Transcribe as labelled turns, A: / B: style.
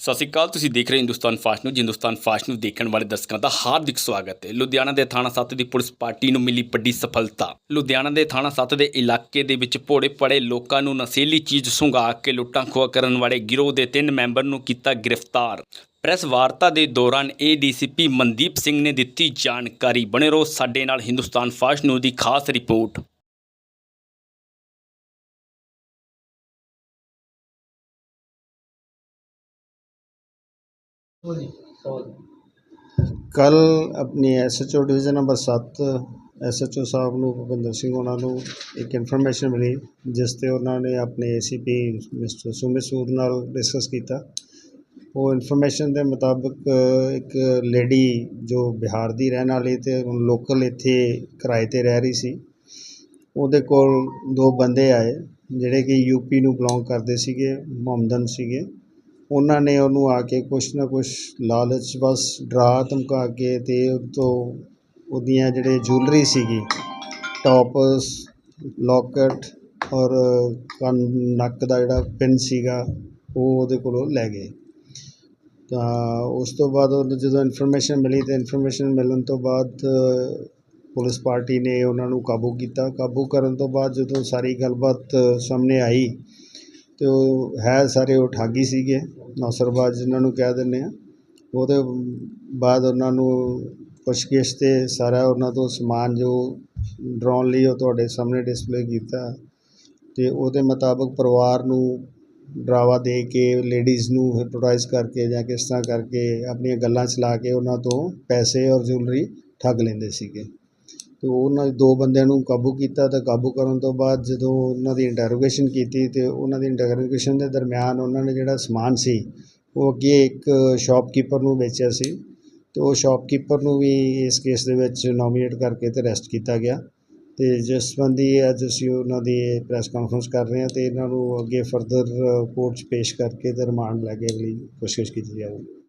A: ਸਤਿ ਸ਼੍ਰੀ ਅਕਾਲ, ਤੁਸੀਂ ਦੇਖ ਰਹੇ ਹੋ Hindustan fast news. Hindustan fast news ਦੇਖਣ ਵਾਲੇ ਦਰਸ਼ਕਾਂ ਦਾ ਹਾਰਦਿਕ ਸਵਾਗਤ ਹੈ। ਲੁਧਿਆਣਾ ਦੇ ਥਾਣਾ 7 ਦੀ ਪੁਲਿਸ ਪਾਰਟੀ ਨੂੰ ਮਿਲੀ ਵੱਡੀ ਸਫਲਤਾ। ਲੁਧਿਆਣਾ ਦੇ ਥਾਣਾ 7 ਦੇ ਇਲਾਕੇ ਦੇ ਵਿੱਚ ਭੋੜੇ ਪੜੇ ਲੋਕਾਂ ਨੂੰ ਨਸ਼ੀਲੀ ਚੀਜ਼ ਸੁੰਘਾ ਕੇ ਲੁੱਟਾਂ ਖੋਹ ਕਰਨ ਵਾਲੇ ਗਿਰੋਹ ਦੇ ਤਿੰਨ ਮੈਂਬਰ ਨੂੰ ਕੀਤਾ ਗ੍ਰਿਫਤਾਰ। ਪ੍ਰੈਸ ਵਾਰਤਾ ਦੇ ਦੌਰਾਨ ਏਡੀਸੀਪੀ ਮਨਦੀਪ ਸਿੰਘ ਨੇ ਦਿੱਤੀ ਜਾਣਕਾਰੀ। ਬਣੇ ਰਹੋ ਸਾਡੇ ਨਾਲ ਹਿੰਦੁਸਤਾਨ ਫਾਸਟ ਨਿਊਜ਼ ਦੀ ਖਾਸ ਰਿਪੋਰਟ।
B: ਕੱਲ ਆਪਣੀ ਐਸਐਚਓ ਡਿਵੀਜ਼ਨ ਨੰਬਰ 7 ਐਸਐਚਓ ਸਾਹਿਬ ਨੂੰ, ਭੁਪਿੰਦਰ ਸਿੰਘ ਉਹਨਾਂ ਨੂੰ ਇੱਕ ਇਨਫੋਰਮੇਸ਼ਨ ਮਿਲੀ, ਜਿਸ ਤੇ ਉਹਨਾਂ ਨੇ ਆਪਣੇ ਏਸੀਪੀ ਮਿਸਟਰ ਸੁਮਿਤ ਸੂਦ ਨਾਲ ਡਿਸਕਸ ਕੀਤਾ। ਉਹ ਇਨਫੋਰਮੇਸ਼ਨ ਦੇ ਮੁਤਾਬਕ ਇੱਕ ਲੇਡੀ ਜੋ ਬਿਹਾਰ ਦੀ ਰਹਿਣ ਵਾਲੀ ਤੇ ਲੋਕਲ ਇੱਥੇ ਕਿਰਾਏ ਤੇ ਰਹਿ ਰਹੀ ਸੀ, ਉਹਦੇ ਕੋਲ ਦੋ ਬੰਦੇ ਆਏ, ਜਿਹੜੇ ਕਿ ਯੂਪੀ ਨੂੰ ਬਿਲੋਂਗ ਕਰਦੇ ਸੀਗੇ, ਮੁਹੰਮਦਨ ਸੀਗੇ। ਉਹਨਾਂ ਨੇ ਉਹਨੂੰ ਆ ਕੇ ਕੁਛ ਨਾ ਕੁਛ ਲਾਲਚ ਬਸ ਡਰਾ ਧਮਕਾ ਕੇ ਅਤੇ ਉਹ ਤੋਂ ਉਹਦੀਆਂ ਜਿਹੜੇ ਜੁਐਲਰੀ ਸੀਗੀ ਟੋਪਸ ਲੋਕਟ ਔਰ ਕੰਨ, ਨੱਕ ਦਾ ਜਿਹੜਾ ਪਿੰਨ ਸੀਗਾ, ਉਹ ਉਹਦੇ ਕੋਲੋਂ ਲੈ ਗਏ। ਤਾਂ ਉਸ ਤੋਂ ਬਾਅਦ ਉਹਨੂੰ ਜਦੋਂ ਇਨਫੋਰਮੇਸ਼ਨ ਮਿਲੀ ਤਾਂ ਇਨਫੋਰਮੇਸ਼ਨ ਮਿਲਣ ਤੋਂ ਬਾਅਦ ਪੁਲਿਸ ਪਾਰਟੀ ਨੇ ਉਹਨਾਂ ਨੂੰ ਕਾਬੂ ਕੀਤਾ। ਕਾਬੂ ਕਰਨ ਤੋਂ ਬਾਅਦ ਜਦੋਂ ਸਾਰੀ ਗੱਲਬਾਤ ਸਾਹਮਣੇ ਆਈ ਅਤੇ ਉਹ ਹੈ ਸਾਰੇ ਉਹ ਠਾਗੀ ਸੀਗੇ, ਨੌਸਰਬਾਜ਼ ਜਿਨ੍ਹਾਂ ਨੂੰ ਕਹਿ ਦਿੰਦੇ ਹਾਂ ਉਹਦੇ ਬਾਅਦ ਉਹਨਾਂ ਨੂੰ ਪੁੱਛਗਿੱਛ ਤੇ ਸਾਰਾ ਉਹਨਾਂ ਤੋਂ ਸਮਾਨ ਜੋ ਡਰਾਉਣ ਲਈ ਉਹ ਤੁਹਾਡੇ ਸਾਹਮਣੇ ਡਿਸਪਲੇਅ ਕੀਤਾ ਅਤੇ ਉਹਦੇ ਮੁਤਾਬਕ ਪਰਿਵਾਰ ਨੂੰ ਡਰਾਵਾ ਦੇ ਕੇ ਲੇਡੀਜ਼ ਨੂੰ ਹਿਪਨੋਟਾਈਜ਼ ਕਰਕੇ ਜਾਂ ਕਿਸ ਤਰ੍ਹਾਂ ਕਰਕੇ ਆਪਣੀਆਂ ਗੱਲਾਂ ਚਲਾ ਕੇ ਉਹਨਾਂ ਤੋਂ ਪੈਸੇ ਔਰ ਜੁਐਲਰੀ ਠੱਗ ਲੈਂਦੇ ਸੀਗੇ। ਅਤੇ ਉਹਨਾਂ ਦੋ ਬੰਦਿਆਂ ਨੂੰ ਕਾਬੂ ਕੀਤਾ ਤੇ ਕਾਬੂ ਕਰਨ ਤੋਂ ਬਾਅਦ ਜਦੋਂ ਉਹਨਾਂ ਦੀ ਇੰਟਰੋਗੇਸ਼ਨ ਕੀਤੀ ਅਤੇ ਉਹਨਾਂ ਦੀ ਇੰਟਰੋਗੇਸ਼ਨ ਦੇ ਦਰਮਿਆਨ ਉਹਨਾਂ ਨੇ ਜਿਹੜਾ ਸਮਾਨ ਸੀ, ਉਹ ਅੱਗੇ ਇੱਕ ਸ਼ੋਪਕੀਪਰ ਨੂੰ ਵੇਚਿਆ ਸੀ ਅਤੇ ਉਹ ਸ਼ੋਪਕੀਪਰ ਨੂੰ ਵੀ ਇਸ ਕੇਸ ਦੇ ਵਿੱਚ ਨੋਮੀਨੇਟ ਕਰਕੇ ਅਤੇ ਅਰੈਸਟ ਕੀਤਾ ਗਿਆ ਅਤੇ ਜਿਸ ਸੰਬੰਧੀ ਅੱਜ ਅਸੀਂ ਉਹਨਾਂ ਦੀ ਪ੍ਰੈਸ ਕਾਨਫਰੰਸ ਕਰ ਰਹੇ ਹਾਂ ਅਤੇ ਇਹਨਾਂ ਨੂੰ ਅੱਗੇ ਫਰਦਰ ਕੋਰਟ 'ਚ ਪੇਸ਼ ਕਰਕੇ ਅਤੇ ਰਿਮਾਂਡ ਲੈ ਕੇ ਅਗਲੀ ਕੋਸ਼ਿਸ਼ ਕੀਤੀ ਜਾਵੇਗੀ